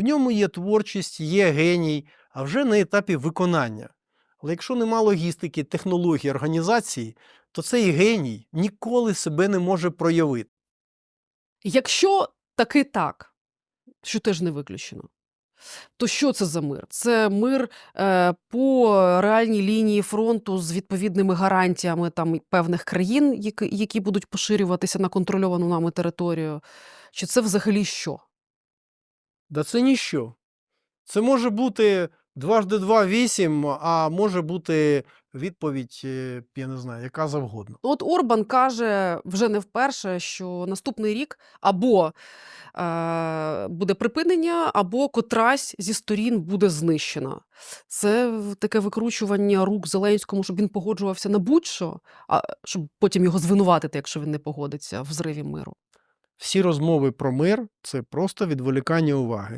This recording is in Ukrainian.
В ньому є творчість, є геній, а вже на етапі виконання. Але якщо нема логістики, технологій, організації, то цей геній ніколи себе не може проявити. Якщо таки так, що теж не виключено, то що це за мир? Це мир е, по реальній лінії фронту з відповідними гарантіями там певних країн, які, які будуть поширюватися на контрольовану нами територію. Чи це взагалі що? Да це ніщо. Це може бути дважди два вісім, а може бути відповідь, е, я не знаю, яка завгодно. От Орбан каже вже не вперше, що наступний рік або е, буде припинення, або котрась зі сторін буде знищена. Це таке викручування рук Зеленському, щоб він погоджувався на будь-що, а щоб потім його звинуватити, якщо він не погодиться в зриві миру. Всі розмови про мир це просто відволікання уваги.